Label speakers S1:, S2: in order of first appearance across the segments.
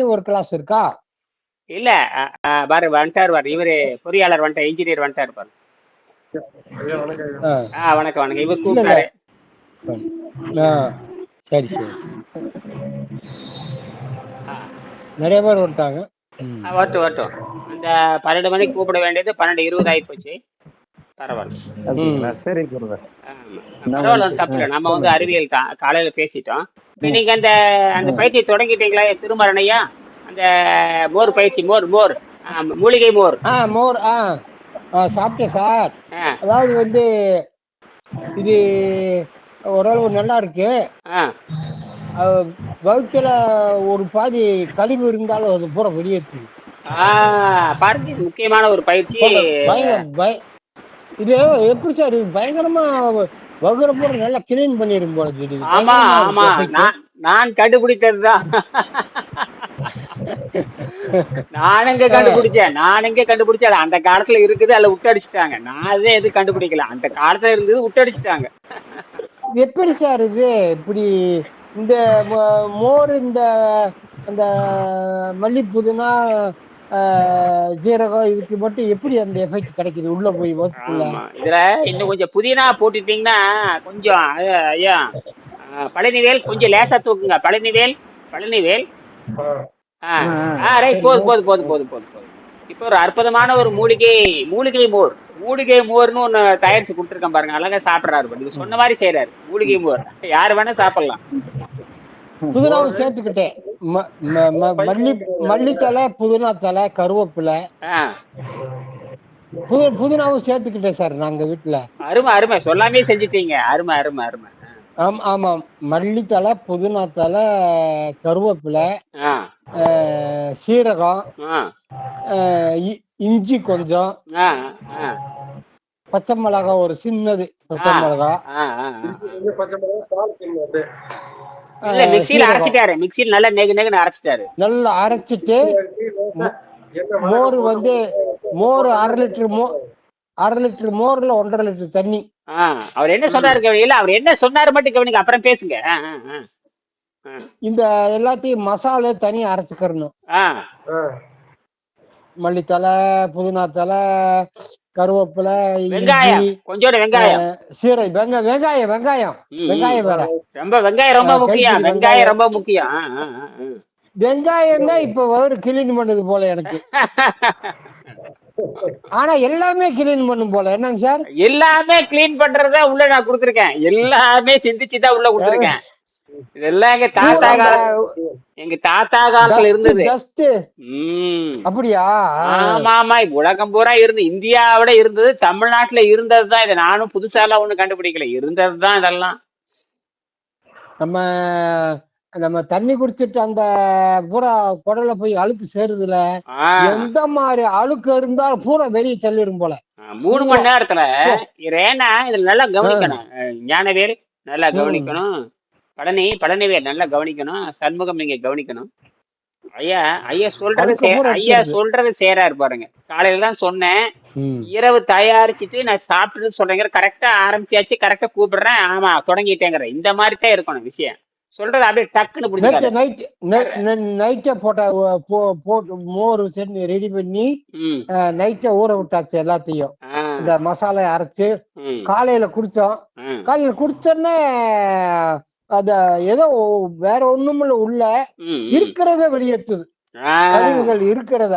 S1: ஒரு கிளாஸ் இருக்கா?
S2: இல்ல பாரு வந்துட்டார் பாரு. இவரு பொறியாளர் வந்துட்டார் இன்ஜினியர் வந்துட்டார் பாரு.
S1: ஆ,
S2: வணக்கம் வணக்கம். இவர் கூப்பிட்டாரு.
S1: சரி சரி.
S2: ஆ,
S1: நிறைய பேர் வந்துட்டாங்க.
S2: வரட்டும் வரட்டும். இந்த பன்னெண்டு மணிக்கு கூப்பிட வேண்டியது பன்னெண்டு இருபது ஆகி போச்சு. பரவாயில்ல. தப்பு இல்லை நம்ம வந்து அறிவியல் தான் காலையில பேசிட்டோம். நீங்க அந்த அந்த. பயிற்சியை தொடங்கிட்டீங்களா? திருமரணையா? அந்த மோர் பயிற்சி மோர் மோர். மூலிகை மோர்.
S1: ஆ மோர் ஆ. ஆ சாப்பிட்டேன் சார். அதாவது வந்து இது ஓரளவு நல்லா இருக்கு. வயித்துல ஒரு பாதி கழிவு இருந்தாலும் அது பூரா வெளியேற்றுது
S2: ஆ பாருங்க முக்கியமான ஒரு பயிற்சி.
S1: போங்க பயங்கர பய இது எப்படி சார் இது பயங்கரமா வகுற பூரா நல்லா கிளீன் பண்ணிடும் போல தெரியுது
S2: ஆமா
S1: பயங்கரமா
S2: ஆமா. நான் நான் கண்டுபிடித்ததுதான். நான் எங்க கண்டுபிடிச்சேன். நான் எங்க கண்டுபிடிச்சேன். அந்த காலத்துல இருக்குது அதுல விட்டடிச்சிட்டாங்க. நான் அதே எது கண்டுபிடிக்கல. அந்த காலத்துல இருந்தது விட்டடிச்சிட்டாங்க.
S1: எப்படி சார் இது? இப்படி இந்த மோர் இந்த அந்த மல்லி புதினா ஜீரகம் இதுக்கு மட்டும் எப்படி அந்த எஃபெக்ட் கிடைக்குது? உள்ள போய் வகுத்துக்குள்ள
S2: ஆமா. இதுல இன்னும் கொஞ்சம் புதினா போட்டுட்டீங்கன்னா கொஞ்சம் ஐயா பழனிவேல் கொஞ்சம் லேசா தூக்குங்க. பழனிவேல் பழனிவேல். ரைட்
S3: சரி
S2: போதும் போதும் போதும் போதும் போதும் போதும். இப்போ ஒரு அற்புதமான ஒரு மூலிகை மூலிகை மோர். மூலிகை மோர்னு ஒன்று தயாரிச்சு கொடுத்துருக்கேன் பாருங்க. அழகா சாப்பிட்றாரு. நீங்க சொன்ன மாதிரி செய்யறாரு மூலிகை மோர். யார் வேணா சாப்பிடலாம்.
S1: புதினாவும் சேர்த்துக்கிட்டேன். மல்லி மல்லித்தலை புதினா தலை கருவேப்பிலை புது புதினாவும் சேர்த்துக்கிட்டேன் சார் நாங்க வீட்டுல
S2: அருமை அருமை. சொல்லாமே செஞ்சிட்டீங்க. அருமை அருமை அருமை.
S1: ஆம் ஆமாம். மல்லித்தலை புதினா தலை கருவேப்பிலை சீரகம்
S2: ஆ.
S1: ஆஹ், இ- இஞ்சி கொஞ்சம். பச்சை மிளகாய் ஒரு சின்னது பச்சை
S4: மிளகா
S2: இல்ல
S1: சீரகம்.
S2: அரைச்சிட்டாரு. மிக்சியில் நல்லா நெகு நெகுன்னு அரைச்சிட்டாரு.
S1: நல்லா அரைச்சிட்டு மோர் வந்து மோர் அரை லிட்டர் மோ அரை லிட்டர் மோர்ல ஒன்றரை லிட்டர் தண்ணி.
S2: அவர் என்ன சொன்னாரு கவனிக்கல? அவர் என்ன சொன்னாரு மட்டும் கவனிங்க அப்புறம் பேசுங்க.
S1: இந்த எல்லாத்தையும் மசாலா தனியா
S2: ஆ,
S1: மல்லித்தலை புதினா தலை கருவேப்பிலை
S2: வெங்காயம். கொஞ்சோண்டு வெங்காயம்.
S1: ஆஹ், சீரகம் வெங்காயம் வெங்காயம். வெங்காயம் வேற.
S2: ரொம்ப வெங்காயம் ரொம்ப முக்கியம். வெங்காயம் ரொம்ப முக்கியம்.
S1: வெங்காயம் தான் இப்ப வயிறு கிளீன் பண்ணுது போல எனக்கு. ஆனா எல்லாமே கிளீன் பண்ணும் போல. என்னங்க சார்?
S2: எல்லாமே க்ளீன் பண்றதா உள்ள நான் கொடுத்துருக்கேன். எல்லாமே சிந்திச்சு தான் உள்ள கொடுத்துருக்கேன். இதெல்லாம் எங்க தாத்தா
S1: பூரா அந்த
S2: கால எங்க தாத்தா காலத்துல இருந்தது.
S1: அப்படியா?
S2: ஆமா ஆமா உலகம் பூரா இருந்து இந்தியாவோட இருந்தது தமிழ்நாட்டுல இருந்தது தான் இதை. நானும் புதுசாலாம் ஒண்ணும் கண்டுபிடிக்கல. இருந்தது தான் இதெல்லாம்.
S1: நம்ம நம்ம தண்ணி குடிச்சிட்டு அந்த பூரா குடல்ல போய் அழுக்கு சேருதுல. எந்த மாதிரி அழுக்கு இருந்தாலும் பூரா வெளியே தள்ளிரும் போல.
S2: மூணு மணி நேரத்துல ஏன்னா இதுல நல்லா கவனிக்கணும். ஞானவேல் நல்லா கவனிக்கணும். பழனி பழனிவேல் நல்லா கவனிக்கணும். சண்முகம் நீங்க கவனிக்கணும். ஐயா ஐயா சொல்றது ஐயா சொல்றது சேராரு பாருங்க காலையில தான் சொன்னேன். இரவு தயாரிச்சுட்டு நான் சாப்பிட்டுட்டு சொல்றேங்க கரெக்டா ஆரம்பிச்சாச்சு கரெக்டா கூப்பிடுறேன். ஆமா தொடங்கிட்டேங்கிறேன். இந்த மாதிரி தான் இருக்கணும் விஷயம். சொல்றது அப்படியே டக்குன்னு
S1: நைட் நைட்டே போட்ட போ- போட்டு மோர் ரெடி பண்ணி நைட்டே ஊற விட்டாச்சு எல்லாத்தையும். இந்த மசாலா அரைச்சு காலையில குடிச்சோம். காலையில குடிச்சோன்னே அத ஏதோ வேற ஒண்ணுமில்ல உள்ள இருக்கிறத வெளியேற்றுது. கழிவுகள் இருக்கிறத.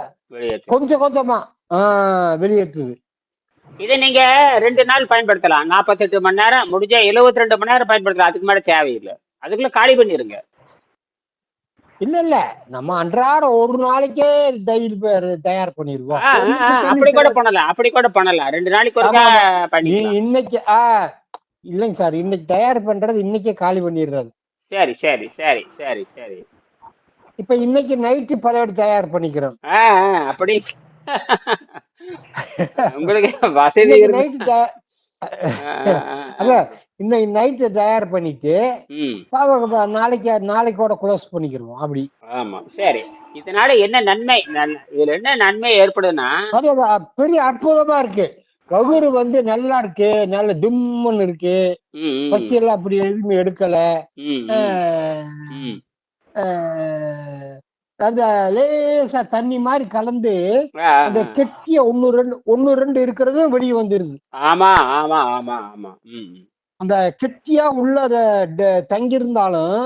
S1: கொஞ்சம் கொஞ்சமா ஆஹ் வெளியேற்றுது.
S2: இதை நீங்க ரெண்டு நாள் பயன்படுத்தலாம். நாற்பத்தெட்டு மணி நேரம் முடிஞ்சா 72 ரெண்டு மணி நேரம் பயன்படுத்தலாம். அதுக்கு மேல தேவையில்லை. அதுக்குள்ள காலி பண்ணிருங்க.
S1: இல்ல இல்ல. நம்ம அன்றாட ஒரு நாளைக்கே டெய்லி தயார் பண்ணிருவோம்.
S2: அப்படி கூட பண்ணலாம். அப்படி கூட பண்ணலாம். ரெண்டு நாளைக்கு
S1: இன்னைக்கு ஆ. இல்லைங்க சார் இன்னைக்கு தயார் பண்றது இன்னைக்கே காலி பண்ணிடுறது.
S2: சரி சரி சரி சரி சரி.
S1: இப்ப இன்னைக்கு நைட்டு பழைய தயார் பண்ணிக்கிறோம்.
S2: அப்படி. உங்களுக்கு வசதி
S1: நைட்டு. அதான் இன்னைக்கு நைட்டு தயார் பண்ணிட்டு நாளைக்கு நாளைக்கோட க்ளோஸ் பண்ணிக்கிறோம் அப்படி.
S2: ஆமா சரி. இதனால என்ன நன்மை? நன்- இதுல என்ன நன்மை ஏற்படுதுன்னா
S1: பெரிய அற்புதமா இருக்கு. வகுறு வந்து நல்லா இருக்கு நல்ல திம்முன்னு இருக்கு. பசி எல்லாம் அப்படி எதுவுமே எடுக்கல. அந்த லேசா தண்ணி மாதிரி கலந்து அந்த கெட்டிய ஒண்ணு ரெண்டு ஒண்ணு ரெண்டு இருக்கிறது வெளியே வந்துருது.
S2: ஆமா ஆமா ஆமா ஆமா.
S1: அந்த கெட்டியா உள்ள தங்கியிருந்தாலும்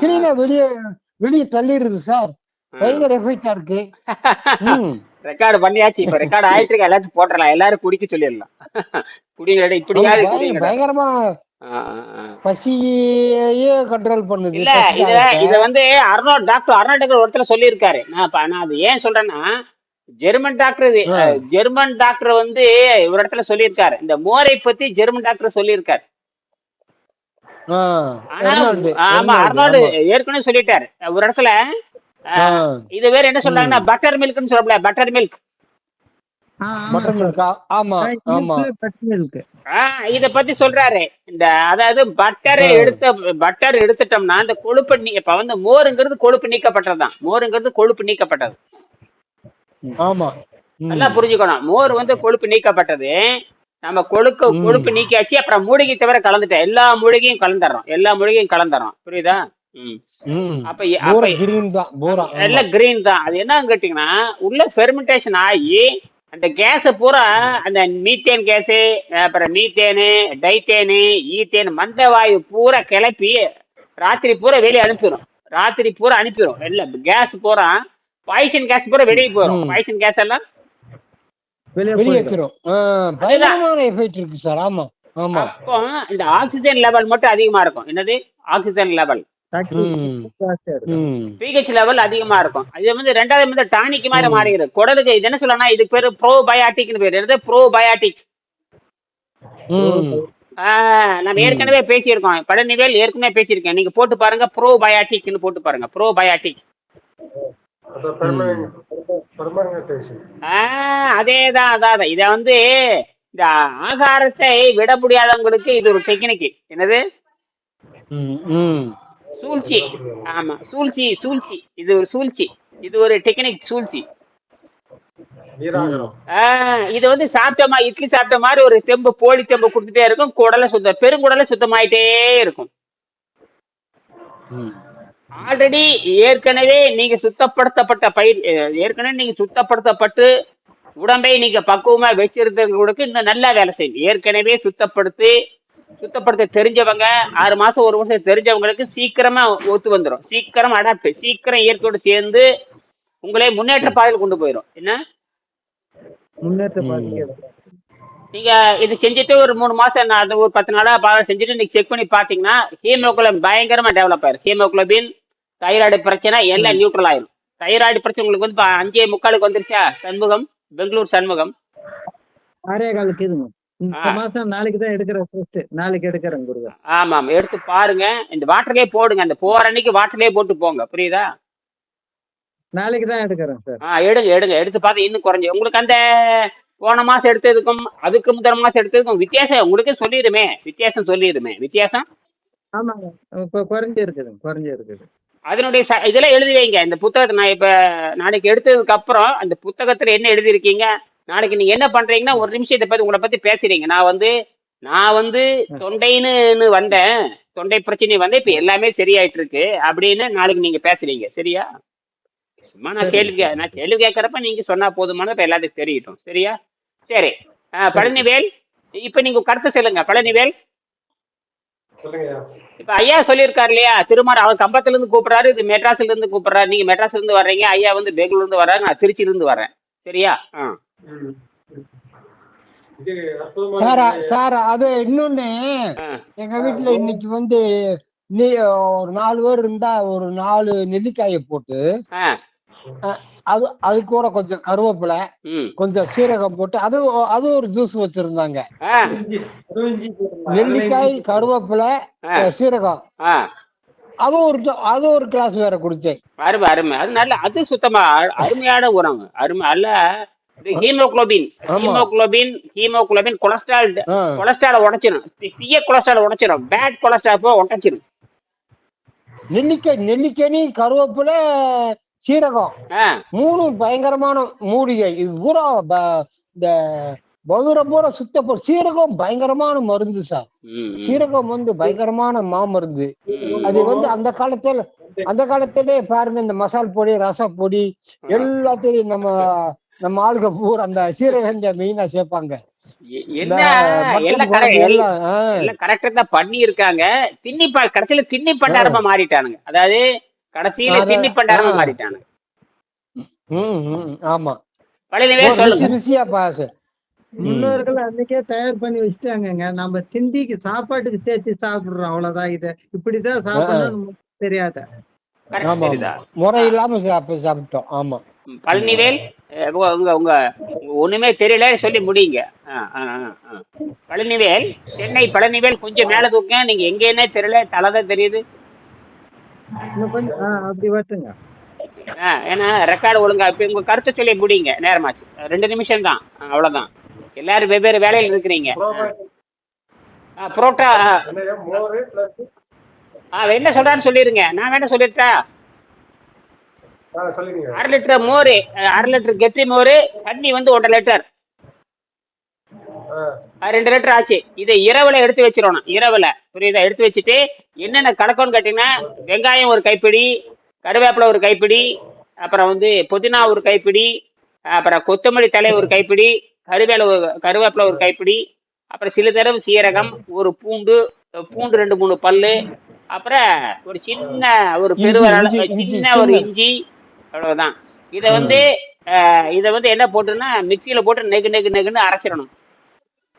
S1: கிளீனா வெளியே வெளியே தள்ளிடுது சார். பயங்கர எஃபெக்டா இருக்கு.
S2: ரெக்கார்டு பண்ணியாச்சு. இப்ப ரெக்கார்டு ஆயிட்டு இருக்கு எல்லாத்தையும் போட்டுடலாம் எல்லாரும் குடிக்க சொல்லிடலாம். குடிங்களா இப்படியாவது
S1: பயங்கரமா. பசியே கண்ட்ரோல் பண்ணுது.
S2: இல்ல
S1: பசி
S2: இத வந்து அர்னால்ட் டாக்டர் அர்னால்ட் டாக்டர் ஒருத்தர் சொல்லியிருக்காரு. நான் நான் அது ஏன் சொல்றேன்னா ஜெர்மன் டாக்டர் ஜெர்மன் டாக்டர் வந்து ஒரு இடத்துல சொல்லியிருக்காரு. இந்த மோரை பத்தி ஜெர்மன் டாக்டர் சொல்லியிருக்காரு. ஆமா
S1: ஆமா.
S2: ஏற்கனவே சொல்லிட்டாரு. ஒரு இடத்துல இது வேற என்ன சொல்றாங்கன்னா பட்டர் மில்க்னு சொல்லல பட்டர் மில்க்
S1: பட்டர் மில்கா ஆமா ஆமா.
S2: இத பத்தி சொல்றாரு. இந்த அதாவது பட்டர். எடுத்த பட்டர் எடுத்துட்டோம்னா அந்த கொழுப்பு நீ இப்ப வந்து மோருங்கிறது கொழுப்பு நீக்கப்பட்டதுதான். மோருங்கிறது கொழுப்பு நீக்கப்பட்டது.
S1: ஆமா.
S2: நல்லா புரிஞ்சுக்கணும். மோர் வந்து கொழுப்பு நீக்கப்பட்டது. நம்ம கொழுக்க. கொழுப்பு நீக்கியாச்சு அப்புறம் மூலிகை தவிர கலந்துட்டேன் எல்லா மூலிகையும் கலந்துறோம் எல்லா மூலிகையும் கலந்துறோம் புரியுதா. அப்ப
S1: பூரா கிரீன் தான் பூரா.
S2: எல்லாம் கிரீன் தான். அது என்னன்னு கேட்டீங்கன்னா உள்ள ஃபெர்மெண்டேஷன் ஆகி அந்த கேஸ பூரா அந்த மீத்தேன் கேஸ் அப்புறம் மீத்தேனு டைத்தேனு ஈத்தேன் மந்த வாயு பூரா கிளப்பி ராத்திரி பூரா வெளியே அனுப்பிடும் ராத்திரி பூரா அனுப்பிடும் வெளில கேஸ் பூரா பாய்சன் கேஸ் பூரா வெளியே போயிடும். பாய்சன் கேஸ் எல்லாம்
S1: இருக்கு சார். ஆமா ஆமா.
S2: அப்போ இந்த ஆக்சிஜன் லெவல் மட்டும் அதிகமா இருக்கும். என்னது? Oxygen level. பிஹெச் லெவல் அதிகமா இருக்கும். அது வந்து ரெண்டாவது வந்து டானிக் மாதிரி மாறிடுது குடலுக்கு இது என்ன சொல்லலாம் இதுக்கு பேரு ப்ரோபயாட்டிக்னு பேரு. என்னது? ப்ரோபயாட்டிக்
S1: ம்.
S2: நம்ம ஏற்கனவே பேசியிருக்கோம். பழனிவேல் ஏற்கனவே பேசியிருக்கேன். நீங்க போட்டு பாருங்க. ப்ரோபயாட்டிக்னு போட்டு பாருங்க.
S4: பெர்மனன்ட் பெர்மனன்டேஷன்
S2: அதேதான் அதான் இத வந்து இந்த ஆகாரத்தை விட முடியாதவங்களுக்கு இது ஒரு டெக்னிக் என்னது. சூழ்ச்சி. ஆமா சூழ்ச்சி சூழ்ச்சி. இது ஒரு சூழ்ச்சி. இது ஒரு டெக்னிக் சூழ்ச்சி. இது வந்து சாப்பிட்டோமா இட்லி சாப்பிட்ட மாதிரி ஒரு தெம்பு போலி தெம்பு கொடுத்துட்டே இருக்கும். குடலை சுத்தம் பெருங்குடலை சுத்தமாயிட்டே இருக்கும். ஆல்ரெடி ஏற்கனவே நீங்க சுத்தப்படுத்தப்பட்ட பயிர் ஏற்கனவே நீங்க சுத்தப்படுத்தப்பட்டு உடம்பை நீங்க பக்குவமா வச்சிருந்தவங்களுக்கு இன்னும் நல்லா வேலை செய்யும். ஏற்கனவே சுத்தப்படுத்தி சுத்தப்படுத்த தெரிஞ்சவங்க ஆறு மாசம் ஒரு வருஷம் தெரிஞ்சவங்களுக்கு சீக்கிரமா ஒத்து வந்துடும் சீக்கிரம் அடாப்ட் சீக்கிரம் இயற்கையோடு சேர்ந்து உங்களே முன்னேற்ற பாதையில் கொண்டு போயிடும் என்ன? நீங்க இது செஞ்சுட்டு ஒரு மூணு மாசம் அது ஒரு பத்து நாளா பா- செஞ்சுட்டு நீங்க செக் பண்ணி பாத்தீங்கன்னா ஹீமோகுளோபின் பயங்கரமா டெவலப் ஆயிரும் ஹீமோகுளோபின் தைராய்டு பிரச்சனை எல்லாம் நியூட்ரல் ஆயிரும். தைராய்டு பிரச்சனை உங்களுக்கு வந்து அஞ்சே முக்காலுக்கு வந்துருச்சா? சண்முகம் பெங்களூர் சண்முகம்.
S3: ஆறே காலுக்கு இந்த. மாசம் நாளைக்கு தான் எடுக்கிறேன் ஃபர்ஸ்ட் நாளைக்கு எடுக்கிறேன் குருவா.
S2: ஆமா ஆமா எடுத்து பாருங்க. இந்த வாட்டர்லயே போடுங்க. அந்த போற அன்னைக்கு வாட்டர்லயே போட்டு போங்க. புரியுதா?
S3: நாளைக்கு தான் எடுக்கிறேன் சார்.
S2: ஆ எடுங்க எடுங்க. எடுத்து பார்த்து இன்னும் குறைஞ்சு. உங்களுக்கு அந்த போன மாசம் எடுத்ததுக்கும் அதுக்கு முதல் மாசம் எடுத்ததுக்கும் வித்தியாசம் உங்களுக்கு சொல்லிடுமே. வித்தியாசம் சொல்லிடுமே. வித்தியாசம்?
S3: ஆமாங்க. இப்ப குறைஞ்சு இருக்குதுங்க குறைஞ்சு இருக்குது.
S2: அதனுடைய ச- இதெல்லாம் எழுதி வைங்க. இந்த புத்தகத்தை நான் இப்ப நாளைக்கு எடுத்ததுக்கு அப்புறம் அந்த புத்தகத்துல என்ன எழுதியிருக்கீங்க? நாளைக்கு நீங்க என்ன பண்றீங்கன்னா ஒரு நிமிஷம் இதை பத்தி உங்களை பத்தி பேசுறீங்க. நான் வந்து நான் வந்து தொண்டைன்னு வந்தேன். தொண்டை பிரச்சனை வந்து இப்ப எல்லாமே சரியாயிட்டு இருக்கு அப்படின்னு நாளைக்கு நீங்க பேசுறீங்க. சரியா? சும்மா நான் கேள்வி நான் கேள்வி கேட்கறப்ப நீங்க சொன்னா போதுமான இப்ப எல்லாத்துக்கும் தெரியட்டும் சரியா? சரி. பழனிவேல் இப்ப நீங்க கருத்து சொல்லுங்க. பழனிவேல். இப்ப ஐயா சொல்லியிருக்காரு இல்லையா? திருமார் அவர் கம்பத்துல இருந்து கூப்பிடுறாரு இது மெட்ராஸ்ல இருந்து கூப்பிடுறாரு. நீங்க மெட்ராஸ்ல இருந்து வர்றீங்க ஐயா வந்து பெங்களூர்ல இருந்து வர்றாங்க நான் திருச்சியில இருந்து வரேன். சரியா? ஆ.
S1: சார். சார் அது இன்னொன்னு. எங்க வீட்டுல இன்னைக்கு வந்து நெ- ஒரு நாலு பேர் இருந்தா ஒரு நாலு நெல்லிக்காயை போட்டு. அது அது கூட கொஞ்சம் கருவேப்பிலை. கொஞ்சம் சீரகம் போட்டு அது அது ஒரு ஜூஸ் வச்சிருந்தாங்க. நெல்லிக்காய் கருவேப்பிலை சீரகம். அது ஒரு அது ஒரு கிளாஸ் வேற குடிச்சேன்
S2: அருமை அருமை அது நல்ல அது சுத்தமா அருமையான உணவு அருமை அல்ல haemoglobin. Haemoglobin haemoglobin cholesterol. Cholesterol உடைச்சிடும் தி- தீய கொலஸ்ட்ரால் உடைச்சிடும் பேட் கொலஸ்ட்ரால் போ உடைச்சிடும்
S1: நெல்லிக்காய் நெல்லிக்கனி கருவேப்பிலை சீரகம்.
S2: ஆ.
S1: மூணும் பயங்கரமான மூலிகை. இது பூரா இந்த பகுர பூரா சுத்த சீரகம் பயங்கரமான மருந்து சார். சீரகம் வந்து பயங்கரமான மாமருந்து. அது வந்து அந்த காலத்துல அந்த காலத்திலே பாருங்க இந்த மசால் பொடி ரச பொடி எல்லாத்தையும் நம்ம நம்ம ஆளுங்க பூரா அந்த சீரகஞ்ச மெயினா சேர்ப்பாங்க.
S2: பண்ணி இருக்காங்க திண்ணி ப கடைசியில திண்ணி பண்டாரமா மாறிட்டானுங்க. அதாவது கடைசியில திண்ணி பண்டாரமா. மாறிட்டானுங்க.
S1: ம், ம், ஆமா. ருசியா பாச.
S3: முன்னோர்கள் அன்னைக்கே தயார் பண்ணி வச்சுட்டாங்கங்க. நம்ம திண்டிக்கு சாப்பாட்டுக்கு சேர்த்து சாப்பிடுறோம். அவ்வளவுதான் இது. இப்படிதான் சாப்பிடணும் தெரியாத.
S1: முறை இல்லாம சாப்ப சாப்பிட்டோம். ஆமா.
S2: பழனிவேல் உங்க உங்க ஒண்ணுமே தெரியல சொல்லி முடியுங்க. பழனிவேல் சென்னை பழனிவேல் கொஞ்சம் மேல தூக்க நீங்க எங்கேன்னே தெரியல தலைதான் தெரியுது. ஏன்னா ரெக்கார்டு ஒழுங்கா இப்ப உங்க கருத்தை சொல்லி முடியுங்க நேரமாச்சு. ரெண்டு நிமிஷம் தான் அவ்வளவுதான். எல்லாரும் வெவ்வேறு வேலையில் இருக்கிறீங்க. ஆ, புரோட்டா ஆ,
S4: என்னையா மோரு பிளஸ்
S2: ஆ, என்ன சொல்றான்னு சொல்லிருங்க. நான் வேணா சொல்லிட்டா? அரை லிட்டர் மோர் அரை லிட்டர் கெட்டி மோர் தண்ணி வந்து ஒன்றரை லிட்டர். ரெண்டு லிட்டர் ஆச்சு. இதை இரவுல எடுத்து வச்சிடணும். இரவுல. புரியுதா? எடுத்து வச்சுட்டு என்னென்ன கணக்குன்னு கேட்டீங்கன்னா வெங்காயம் ஒரு கைப்பிடி கருவேப்பிலை ஒரு கைப்பிடி அப்புறம் வந்து புதினா ஒரு கைப்பிடி அப்புறம் கொத்தமல்லி தலை ஒரு கைப்பிடி கருவேல ஒரு கருவேப்பிலை ஒரு கைப்பிடி அப்புறம் சிறிதளவு சீரகம் ஒரு பூண்டு பூண்டு ரெண்டு மூணு பல்லு அப்புறம் ஒரு சின்ன ஒரு
S1: இஞ்சி,
S2: சின்ன ஒரு. இஞ்சி அவ்வளவுதான். இதை வந்து இதை வந்து என்ன போட்டுன்னா மிக்சியில போட்டு நெகு நெகு நெகுன்னு அரைச்சிடணும்.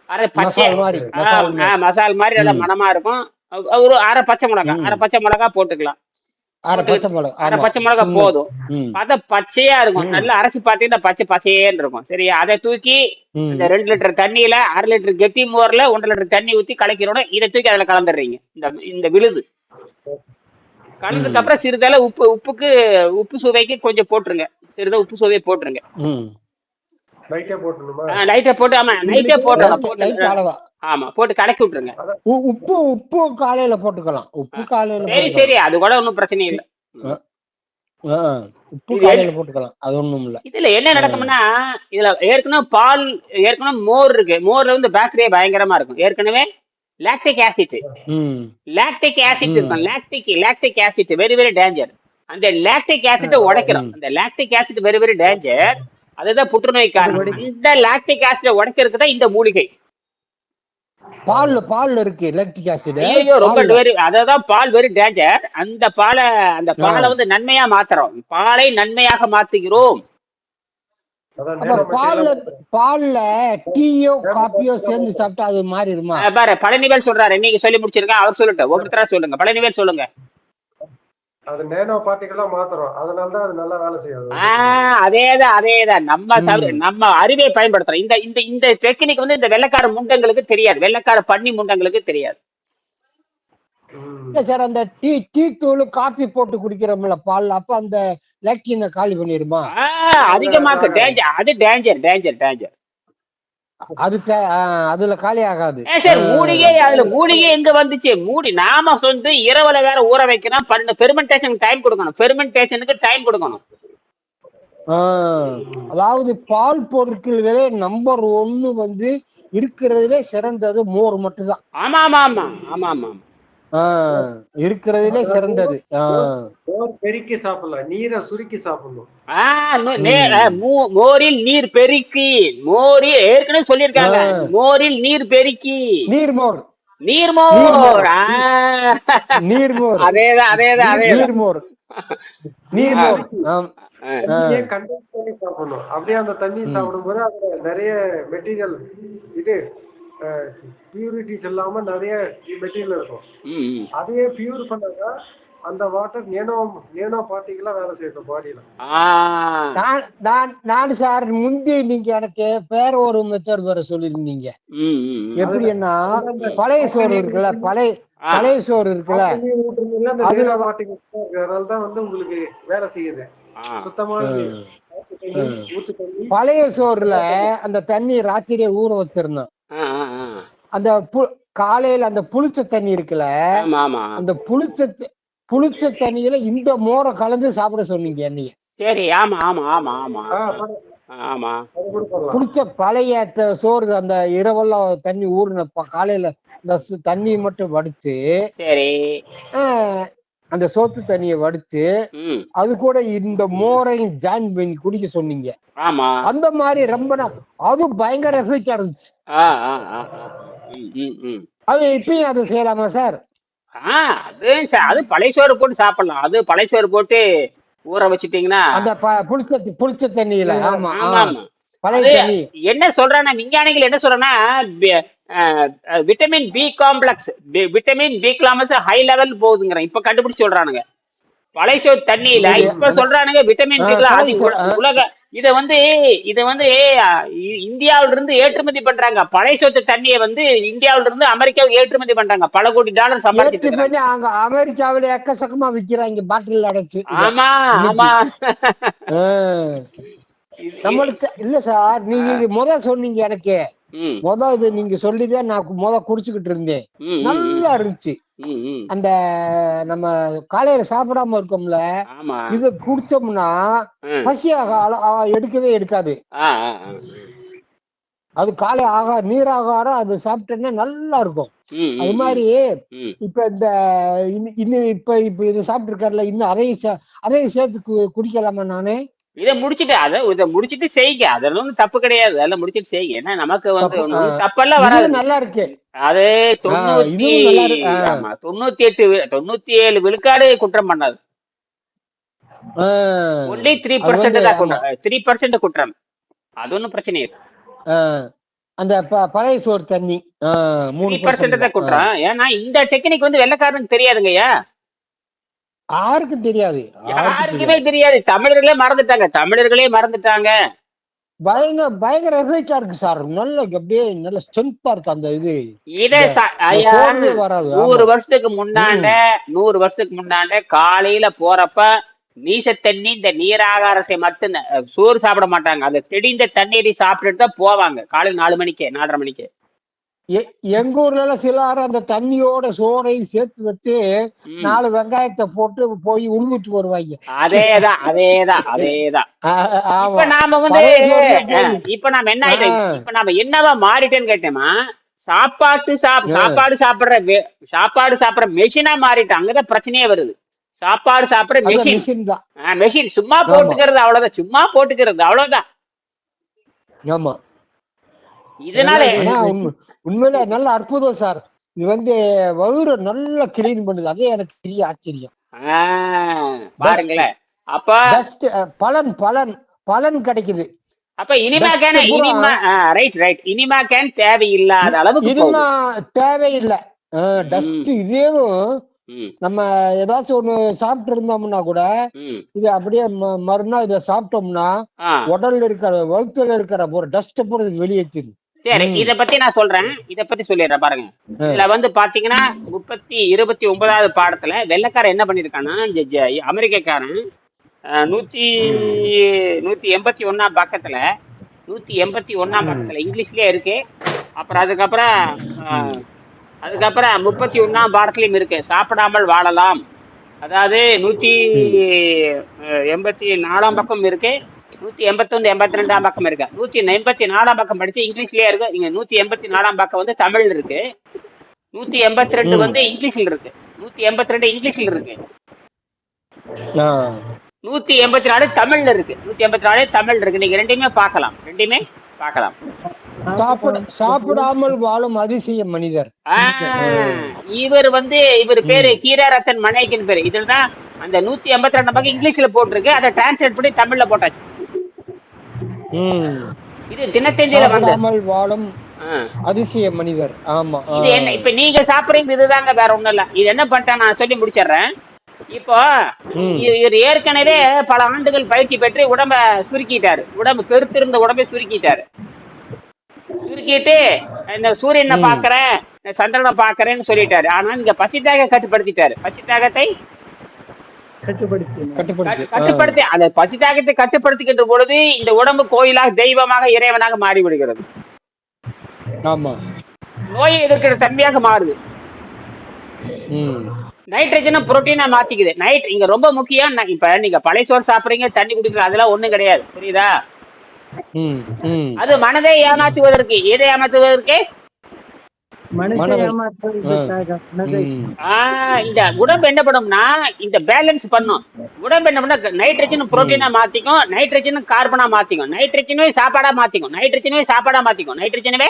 S2: அரை பச்சை.
S1: மசால் மாதிரி.
S2: நல்லா
S1: ம்.
S2: மணமா இருக்கும். ஒரு அரை பச்சை மிளகா. அரை பச்சை மிளகா போட்டுக்கலாம்.
S1: அரை பச்சை மிளகா
S2: அரை
S1: ஆமா.
S2: பச்சை மிளகா
S1: சின்ன.
S2: போதும். பார்த்தா பச்சையா இருக்கும். நல்லா அரைச்சு பார்த்தீங்கன்னா பச்சை பசையேன்னு இருக்கும். சரியா அதை தூக்கி. இந்த ரெண்டு லிட்டர் தண்ணியில அரை லிட்டர் கெட்டி மோர்ல ஒன்றரை லிட்டர் தண்ணி ஊத்தி கலக்கிறோட இதை தூக்கி அதுல கலந்துடுறீங்க. இந்த இந்த விழுது. கலந்ததுக்கு அப்புறம் சிறிதளவு உப்பு உப்புக்கு உப்பு சுவைக்கு கொஞ்சம் போட்டுருங்க. சிறிதளவு உப்பு சுவையை போட்டுருங்க.
S1: ம்.
S4: லைட்டே
S2: போட்டு ஆமா நைட்டே போட்டு
S1: அளவா.
S2: ஆமா போட்டு கலக்கி விட்டுருங்க.
S1: உ- உப்பு உப்பு காலையில போட்டுக்கலாம். உப்பு காலையில
S2: சரி சரி அது கூட ஒன்றும் பிரச்சனை இல்லை.
S1: உப்பு காலையில போட்டுக்கலாம். அது ஒண்ணும் இல்ல.
S2: இதுல என்ன நடக்கும்னா இதுல ஏற்கனவே பால் ஏற்கனவே மோர் இருக்கு. மோர்ல வந்து பாக்டீரியா பயங்கரமா இருக்கும். ஏற்கனவே லாக்டிக் ஆசிட் லாக்டிக் ஆசிட். இருக்கும் lactic lactic acid very very danger அந்த லாக்டிக் ஆசிட் உடைக்கிறோம் அந்த lactic acid very very danger அதுதான் புற்றுநோய் காரணம். இந்த லாக்டிக் ஆசிட் உடைக்கிறதுக்கு தான் இந்த மூலிகை.
S1: பால்ல பால்ல இருக்கு எலக்ட்ரிக் ஆசிட்
S2: ஐயோ ரொம்ப வெரி அதான் பால் வெரி டேஞ்சர் அந்த பாலை அந்த பாலை வந்து நன்மையா மாத்துறோம். பாலை நன்மையாக மாத்துகிறோம்.
S1: பால்ல டீயோ காப்பியோ சேர்ந்து சாப்பிட்டா அது மாறிடுமா?
S2: பாரு பழனிவேல் சொல்றாரு. நீங்க சொல்லி முடிச்சிருங்க அவர் சொல்லட்டும். ஒவ்வொருத்தரா சொல்லுங்க. பழனிவேல் சொல்லுங்க.
S4: அது நேனோ பார்ட்டிகளா மாத்துறோம். அதனால தான் அது நல்லா வேலை செய்யாது.
S2: ஆஹ் அதேதான் அதேதான். நம்ம நம்ம அறிவை பயன்படுத்துறோம். இந்த இந்த இந்த டெக்னிக் வந்து இந்த வெள்ளக்கார முண்டங்களுக்கு தெரியாது. வெள்ளக்கார பண்ணி முண்டங்களுக்கு தெரியாது.
S1: சார் அந்த டீ டீ தூள் காப்பி போட்டு குடிக்கிறோம்ல பால்ல அப்ப அந்த லாக்டினை காலி பண்ணிடுமா?
S2: ஆஹ் அதிகமாக்கு டேஞ்சர் அது டேஞ்சர் டேஞ்சர் டேஞ்சர்
S1: அது தே- ஆ, அதுல காலி ஆகாது.
S2: சார் மூலிகை அதுல மூலிகை எங்க வந்துச்சு? மூடி நாம வந்து இரவுல வேற ஊற வைக்கணும். பன்னெண்டு பெர்மெண்டேஷனுக்கு டைம் கொடுக்கணும். பெர்மெண்டேஷனுக்கு டைம் கொடுக்கணும்.
S1: அதாவது பால் பொருட்களே நம்பர் ஒன்னு வந்து இருக்கிறதுலே சிறந்தது மோர் மட்டும்தான்.
S2: ஆமா ஆமா ஆமா ஆமா ஆமா
S1: இருக்கிறதுலே சிறந்தது.
S4: பெருக்கி சாப்பிடலாம். நீரை சுருக்கி சாப்பிடணும்.
S2: மோரில் நீர் பெருக்கி. மோரில் ஏற்கனவே சொல்லியிருக்காங்க. மோரில் நீர் பெருக்கி.
S1: நீர்மோர்
S2: நீர்மோர்
S1: நீர்மோர்.
S2: அதேதான் அதேதான் அதேதான்.
S1: நீர்மோர் நீர்மோர்
S4: கண்டென்ஸ் பண்ணி சாப்பிடணும். அப்படியே அந்த தண்ணி சாப்பிடும்போது அதுல நிறைய மெட்டீரியல் இது பியூரிட்டிஸ் இல்லாம நிறைய மெட்டீரியல் இருக்கும். அதையே பியூர் பண்ணாக்கா அந்த வாட்டர் நேனோ நேனோ பார்ட்டிகளா வேலை செய்யணும் பாடியில.
S1: நான் நான் சார் முந்தி நீங்க எனக்கு வேற ஒரு மெத்தட் வேற சொல்லியிருந்தீங்க. எப்படின்னா பழைய சோறு இருக்குல்ல பழைய. பழைய சோறு இருக்குல்ல அதுல
S4: தான் வந்து உங்களுக்கு வேலை செய்யுது. சுத்தமான
S1: பழைய சோறுல அந்த தண்ணி ராத்திரியே ஊற வச்சிருந்தோம். அந்த பு- காலையில அந்த புளிச்ச தண்ணி இருக்குல்ல அந்த புளிச்ச புளிச்ச தண்ணியில இந்த மோரை கலந்து சாப்பிட சொன்னீங்க என்னைய.
S2: சரி ஆமா ஆமா ஆமா ஆமா. ஆமா.
S1: புளிச்ச பழைய சோறு அந்த இரவெல்லாம் தண்ணி ஊறின காலையில இந்த தண்ணியை மட்டும் வடிச்சு
S2: சரி.
S1: ஆஹ், அந்த சோத்து தண்ணியை வடிச்சு அது கூட இந்த மோரையும் ஜாயின் பண்ணி குடிக்க சொன்னீங்க.
S2: ஆமா.
S1: அந்த மாதிரி ரொம்ப அது பயங்கர எஃபெக்டா இருந்துச்சு. அது இப்பயும் அது செய்யலாமா சார்?
S2: அது அது பழைய சோறு போட்டு சாப்பிடலாம். அது பழைய சோறு போட்டு ஊற வச்சிட்டீங்கன்னா
S1: அந்த புளிச்ச புளிச்ச தண்ணியில. ஆமா
S2: ஆமா. என்ன சொல்றானா விஞ்ஞானிகள் என்ன சொல்றாங்கன்னா vitamin B complex vitamin B complex high level போகுதுங்கிறான் இப்ப கண்டுபிடிச்சு சொல்றானுங்க. பழைய சோறு தண்ணியில இப்ப சொல்றானுங்க விட்டமின் பி. உலக இத வந்து இத வந்து இந்தியாவுல இருந்து ஏற்றுமதி பண்றாங்க. பழைய சோத்து தண்ணியை வந்து இந்தியாவுல இருந்து அமெரிக்காவுக்கு ஏற்றுமதி பண்றாங்க. பல கோடி டாலர்
S1: பண்ணி அங்க அமெரிக்காவில எக்கச்சக்கமா விக்கிறாங்க பாட்டில் அடைச்சு.
S2: ஆமா. ஆமா.
S1: நம்மளுக்கு இல்ல சார் நீங்க இது முத சொன்னீங்க எனக்கு முத இது நீங்க சொல்லிதான் நான் முத குடிச்சுக்கிட்டு இருந்தேன் நல்லா இருந்துச்சு. அந்த நம்ம காலையில சாப்பிடாம இருக்கோம்ல இது குடிச்சோம்னா
S2: ம்.
S1: பசி ஆக- அள- ஆ, எடுக்கவே எடுக்காது. அது காலை ஆகா நீர் ஆகாரம் அது சாப்பிட்டோன்னா நல்லா இருக்கும் அது. மாதிரி. இப்ப இந்த இன்னும் இப்ப இப்ப இது சாப்பிட்டு இருக்காருல இன்னும் அதையும் அதையும் சேர்த்து குடிக்கலாமா நானு
S2: இதை முடிச்சிட்டு அதை இதை முடிச்சிட்டு செய்யுங்க. அதெல்லாம் ஒண்ணும் தப்பு கிடையாது. அதெல்லாம் முடிச்சிட்டு செய்யுங்க. ஏன்னா நமக்கு வந்து ஒண்ணும். தப்பெல்லாம் வராது.
S1: நல்லா இருக்கு.
S2: அது தொண்ணூத்தி. ஆமா தொண்ணூத்தி எட்டு தொண்ணூத்தி ஏழு விழுக்காடு குற்றம் பண்ணாது. ஒன்லி த்ரீ பர்சன்ட் தான் த்ரீ பர்சன்ட் குற்றம். அது ஒன்றும் பிரச்சனை இல்லை.
S1: அந்த பழைய சோறு தண்ணி. மூணு
S2: பர்சன்ட் தான். குற்றம். ஏன்னா இந்த டெக்னிக் வந்து வெள்ளக்காரனுக்கு தெரியாதுங்கய்யா.
S1: யாருக்கும் தெரியாது. யாருக்கும் தெரியாது.
S2: தமிழர்களே மறந்துட்டாங்க. தமிழர்களே மறந்துட்டாங்க.
S1: பயங்கர பயங்கர எஃபெக்டா இருக்கு சார் நல்ல அப்படியே நல்ல ஸ்ட்ரென்த்தா இருக்கு அந்த இது.
S2: இதை. நூறு வருஷத்துக்கு முன்னாண்ட நூறு வருஷத்துக்கு முன்னாண்ட காலையில போறப்ப நீச தண்ணி இந்த நீராகாரத்தை மட்டும் சோறு சாப்பிட மாட்டாங்க. அந்த தெடிந்த தண்ணீரை சாப்பிட்டுட்டு தான் போவாங்க. காலையில் நாலு மணிக்கு நாலரை மணிக்கு.
S1: எங்க ஊர்ல எல்லாம் சிலர் அந்த தண்ணியோட சோறையும் சேர்த்து வச்சு. நாலு வெங்காயத்தை போட்டு போய் உழுவிட்டு வருவாங்க
S2: அதேதான் அதேதான் அதேதான். இப்ப நாம வந்து இப்ப நாம என்ன ஆயிட்டோம். இப்ப நாம என்னவா மாறிட்டேன்னு கேட்டேமா சாப்பாட்டு சாப். சாப்பாடு சாப்பிடுற சாப்பாடு சாப்பிடுற மெஷினா மாறிட்டோம் அங்கதான் பிரச்சனையே வருது. சாப்பாடு சாப்பிடுற மெஷின்
S1: மிஷின் தான்.
S2: மெஷின் சும்மா. போட்டுக்கிறது அவ்வளவுதான் சும்மா போட்டுக்கிறது அவ்வளவுதான்.
S1: ஆமா.
S2: இதனால
S1: உண்மையில நல்ல அற்புதம் சார். இது வந்து வயிறு நல்லா கிளீன் பண்ணுது. அதே எனக்கு பெரிய ஆச்சரியம்.
S2: பாருங்களேன் அப்ப
S1: பலன் பலன் பலன் கிடைக்குது.
S2: அப்ப enema can enema right right enema can தேவையில்லாத அளவுக்கு
S1: இனிமா தேவையில்லை. டஸ்ட் இதேவும் நம்ம ஏதாச்சும் ஒண்ணு சாப்பிட்டு இருந்தோம்னா கூட. இது அப்படியே மறுநாள் இதை சாப்பிட்டோம்னா உடல்ல இருக்கிற வகுத்துல இருக்கிற ஒரு டஸ்ட் பூரா இது வெளியேற்றிடுது
S2: சரி. இத பத்தி நான் சொல்றேன். இத பத்தி சொல்லிடுறேன் பாருங்க. இதுல வந்து பாத்தீங்கன்னா முப்பத்தி இருபத்தி ஒன்பதாவது பாடத்துல வெள்ளைக்காரன் என்ன பண்ணிருக்கான்னா இந்த அமெரிக்கக்காரன் நூத்தி நூத்தி எண்பத்தி ஒண்ணாம் பக்கத்துல நூத்தி எண்பத்தி ஒண்ணாம் பக்கத்துல இங்கிலீஷ்லயே இருக்கு. அப்புறம் அதுக்கப்புறம் அதுக்கப்புறம் முப்பத்தி ஒண்ணாம் பாடத்துலயும் இருக்கு. சாப்பிடாமல் வாழலாம். அதாவது நூத்தி எண்பத்தி நாலாம் பக்கம் இருக்கு. நூத்தி எண்பத்தொன்னு எண்பத்தி ரெண்டாம் பக்கம் இருக்கு. நூத்தி எண்பத்தி நாலாம் பக்கம் படிச்சு இங்கிலீஷ்லயே இருக்கு. இங்க நூத்தி எண்பத்தி நாலாம் பக்கம் வந்து தமிழ்ல இருக்கு. நூத்தி எண்பத்தி ரெண்டு. வந்து இங்கிலீஷ்ல இருக்கு. நூத்தி எண்பத்தி ரெண்டு இங்கிலீஷ்ல இருக்கு.
S1: ஆ.
S2: நூத்தி எண்பத்தி நாலு தமிழ்ல இருக்கு. நூத்தி எண்பத்தி நாலு தமிழ் இருக்கு. நீங்க ரெண்டையுமே பார்க்கலாம். ரெண்டையுமே பார்க்கலாம்.
S1: சாப்பிட சாப்பிடாமல் வாழும் அதிசய மனிதர்.
S2: இவர் வந்து இவர் பேரு கீராரத்தன் மனைக்கின் பேரு. இதுல தான் அந்த நூத்தி எண்பத்தி ரெண்டு பக்கம் இங்கிலீஷ்ல போட்டிருக்கு. அதை டிரான்ஸ்லேட் பண்ணி தமிழ்ல போட்டாச்சு. இது தினத்தந்தியில வந்து
S1: சாப்பிடாமல் வாழும். அதிசய மனிதர். ஆமா.
S2: இது என்ன இப்ப நீங்க சாப்பிடுறீங்க இதுதாங்க வேற ஒண்ணும் இல்ல. இது என்ன பண்ணிட்டேன் நான் சொல்லி முடிச்சிடுறேன். இப்போ இவர் ஏற்கனவே பல ஆண்டுகள் பயிற்சி பெற்று உடம்ப சுருக்கிட்டாரு. உடம்பு பெருத்திருந்த உடம்பை சுருக்கிட்டாரு. சுருக்கிட்டு இந்த சூரியனை. பாக்குறேன் சந்திரனை பாக்குறேன்னு சொல்லிட்டாரு. ஆனா இங்க பசித்தாக கட்டுப்படுத்திட்டாரு. பசித்தாகத்தை
S3: கட்டுப்படுத்தி
S1: கட்டுப்படுத்து.
S2: கட்டு- கட்டுப்படுத்தி. அந்த பசித்தாகத்தை கட்டுப்படுத்துகின்ற பொழுது இந்த உடம்பு கோயிலாக தெய்வமாக இறைவனாக மாறி விடுகிறது
S1: ஆ. ஆமா.
S2: நோயை எதிர்க்கிற தன்மையாக மாறுது.
S1: ம்.
S2: நைட்ரஜனை புரோட்டீனா மாத்திக்குது. நைட் இங்க ரொம்ப முக்கியம். இப்ப நீங்க பழைய சோறு சாப்பிடுறீங்க தண்ணி குடிக்கிற அதெல்லாம் ஒண்ணும் கிடையாது. புரியுதா?
S1: ம் ம்.
S2: அது மனதை ஏமாற்றுவதற்கு எதை ஏமாற்றுவதற்கு
S3: மனுஷ
S1: மனதை.
S3: ஏமாற்றுவதற்காக மனதை
S1: ம்
S2: ஆஹ் இந்த உடம்பு என்ன பண்ணும்னா இந்த பேலன்ஸ் பண்ணும். உடம்பு என்ன பண்ணா நைட்ரஜன் புரோட்டீனா மாத்திக்கும் நைட்ரஜன் கார்பனா மாத்திக்கும். நைட்ரஜனவே சாப்பாடா மாத்திக்கும். நைட்ரஜனவே சாப்பாடா மாத்திக்கும். நைட்ரஜனவே.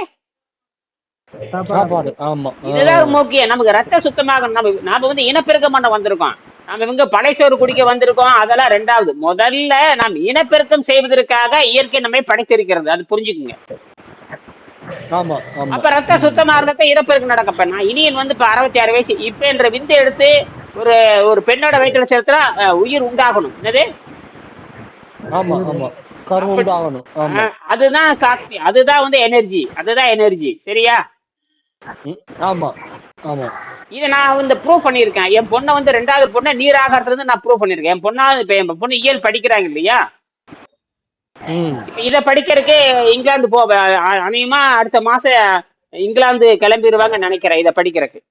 S2: இதுதான் முக்கியம். நமக்கு ரத்த சுத்தமாகணும். நம்ம நாம வந்து இனப்பெருக்கம் பண்ண வந்திருக்கோம். நாம இவங்க பழைசோறு குடிக்க வந்திருக்கோம். அதெல்லாம் ரெண்டாவது. முதல்ல நாம் இனப்பெருக்கம் செய்வதற்காக இயற்கை நம்மை படைத்திருக்கிறது. அது புரிஞ்சுக்குங்க. அப்ப ரத்த சுத்தமா இருந்தா இனப்பெருக்கம் நடக்கப்ப நான் இனியன் வந்து இப்ப அறுபத்தி ஆறு வயசு. இப்ப என்ற விந்து எடுத்து ஒரு ஒரு பெண்ணோட வயிற்றுல அஹ், உயிர் உண்டாகணும். என்னது?
S1: ஆமா ஆமா.
S2: அதுதான் சாக்தி அதுதான் வந்து எனர்ஜி. அதுதான் எனர்ஜி. சரியா?
S1: ஆமா ஆமா.
S2: இதை நான் வந்து ப்ரூவ் பண்ணியிருக்கேன். என் பொண்ணை வந்து ரெண்டாவது பொண்ணை நீராகிறது வந்து நான் ப்ரூவ் பண்ணியிருக்கேன். என் பொண்ணா இப்ப என் பொண்ணு இயல் படிக்கிறாங்க இல்லையா? இதை படிக்கிறதுக்கு இங்கிலாந்து போ அநேகமா அடுத்த மாசம் இங்கிலாந்து கிளம்பிடுவாங்கன்னு நினைக்கிறேன் இதை படிக்கிறதுக்கு.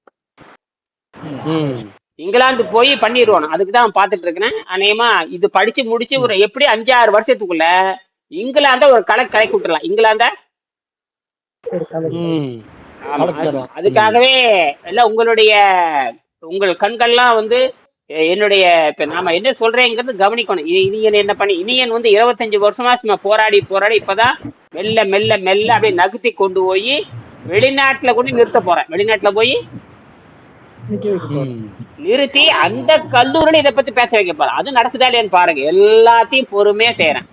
S1: ம்.
S2: இங்கிலாந்து போய் பண்ணிடுவானு அதுக்கு தான் பார்த்துட்டு இருக்கிறேன். அநேகமா இது படிச்சு முடிச்சு ஒரு எப்படி அஞ்சு ஆறு வருஷத்துக்குள்ள இங்கிலாந்த ஒரு கலை கலக்கி விட்டுறலாம் இங்கிலாந்த? அதுக்காகவே எல்லாம் உங்களுடைய உங்கள் கண்கள்லாம் வந்து என்னுடைய இப்ப நாம என்ன சொல்றேங்கிறது கவனிக்கணும். இனியன் என்ன பண்ணி இனியன் வந்து இருபத்தஞ்சு வருஷமா சும்மா போராடி போராடி இப்பதான் மெல்ல மெல்ல மெல்ல அப்படியே நகர்த்தி கொண்டு போய் வெளிநாட்டுல கொண்டு நிறுத்த போறேன். வெளிநாட்டுல போய் நிறுத்தி அந்த கல்லூரியில இதை பத்தி பேச வைக்க போறேன். அது நடக்குதா இல்லையான்னு பாருங்க. எல்லாத்தையும் பொறுமையா செய்யறேன்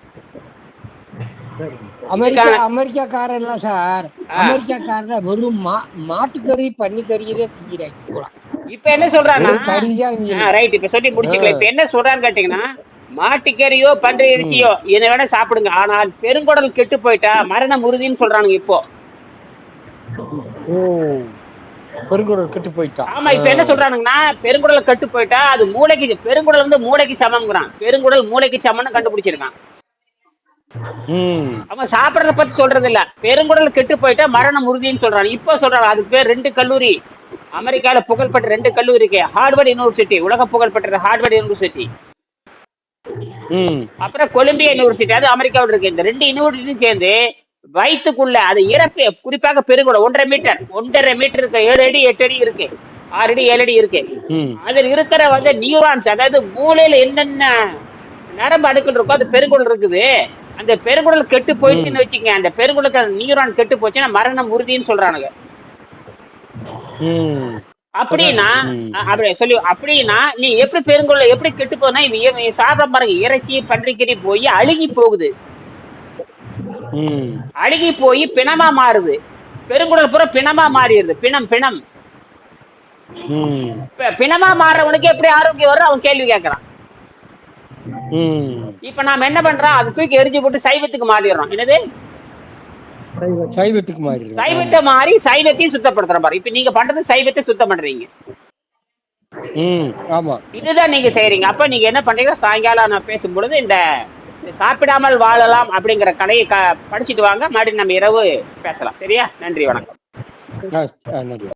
S1: அமெரிக்கா அமெரிக்காக்காரன் சார். அமெரிக்காக்காரன வெறும் மா மாட்டுக்கறி பன்னிக்கறியதே திங்கிறாங்க.
S2: இப்ப என்ன சொல்றான்னா. ரைட் இப்ப சொல்லி முடிச்சுக்கலாம். இப்ப என்ன சொல்றான்னு கேட்டீங்கன்னா மாட்டுக்கறியோ பன்றி இறைச்சியோ என்ன வேணா சாப்பிடுங்க. ஆனால் பெருங்குடல் கெட்டு போயிட்டா மரணம் உறுதின்னு சொல்றானுங்க இப்போ.
S1: பெருங்குடல் கெட்டு போயிட்டா?
S2: ஆமா இப்ப என்ன சொல்றானுங்கன்னா பெருங்குடல் கெட்டு போயிட்டா அது மூளைக்கு பெருங்குடல் வந்து மூளைக்கு சமம்ங்கிறான். பெருங்குடல் மூளைக்கு சமம்னு கண்டுபிடிச்சிருக்கான். அவன் சாப்பிடறத பத்தி சொல்றது இல்ல பெருங்குடல் கெட்டு போயிட்டா மரணம் உறுதின்னு சொல்றான். இப்போ சொல்றான் அதுக்கு பேர் ரெண்டு கல்லூரி. அமெரிக்கால புகழ்பெற்ற ரெண்டு கல்லூரி இருக்கு ஹார்வர்ட் யூனிவர்சிட்டி. உலக புகழ்பெற்ற ஹார்வர்ட் யூனிவர்சிட்டி. அப்புறம் கொலம்பியா யூனிவர்சிட்டி அது அமெரிக்காவில் இருக்கு. இந்த ரெண்டு யூனிவர்சிட்டியும் சேர்ந்து வயிற்றுக்குள்ள அது இறப்பு குறிப்பாக பெருங்குடம் ஒன்றரை மீட்டர் ஒன்றரை மீட்டர் இருக்கு ஏழு அடி எட்டு அடி இருக்கு. ஆறு அடி ஏழு அடி இருக்கு. அதில் இருக்கிற வந்து நியூரான்ஸ் அதாவது மூளையில என்னென்ன நரம்பு அடுக்கள் இருக்கோ அது பெருங்குடல் இருக்குது. அந்த பெருங்குடல் கெட்டு போயிடுச்சுன்னு வச்சுக்கங்க. அந்த பெருங்குடலுக்கு நியூரான் கெட்டு போச்சுன்னா மரணம் உறுதின்னு சொல்றானுங்க. அப்படின்னா அப்படி சொல்லி அப்படின்னா நீ எப்படி பெருங்குடல் எப்படி கெட்டு போகுதுன்னா இவன் சாப்பிட பாருங்க இறைச்சி பன்றிக்கறி போய் அழுகி போகுது. அழுகி போய் பிணமா மாறுது. பெருங்குடல் பூரா பிணமா மாறிடுது. பிணம் பிணம். பிணமா மாறுறவனுக்கு எப்படி ஆரோக்கியம் வரும் அவன் கேள்வி கேட்கறான். இப்ப நாம என்ன பண்றோம்? அது தூக்கி எரிஞ்சு போட்டு சைவத்துக்கு மாறிடுறோம். என்னது.
S1: சைவத்துக்கு மாறிடுறோம்
S2: சைவத்தை மாறி சைவத்தையும் சுத்தப்படுத்துறோம் பாரு. இப்ப நீங்க பண்றது சைவத்தை சுத்தம் பண்றீங்க.
S1: ஆமா.
S2: இதுதான் நீங்க செய்றீங்க. அப்ப நீங்க என்ன பண்றீங்க சாயங்காலம் நான் பேசும்பொழுது இந்த சாப்பிடாமல் வாழலாம் அப்படிங்கிற கலையை படிச்சுட்டு வாங்க. மறுபடியும் நம்ம இரவு பேசலாம். சரியா? நன்றி வணக்கம்.
S1: நன்றி.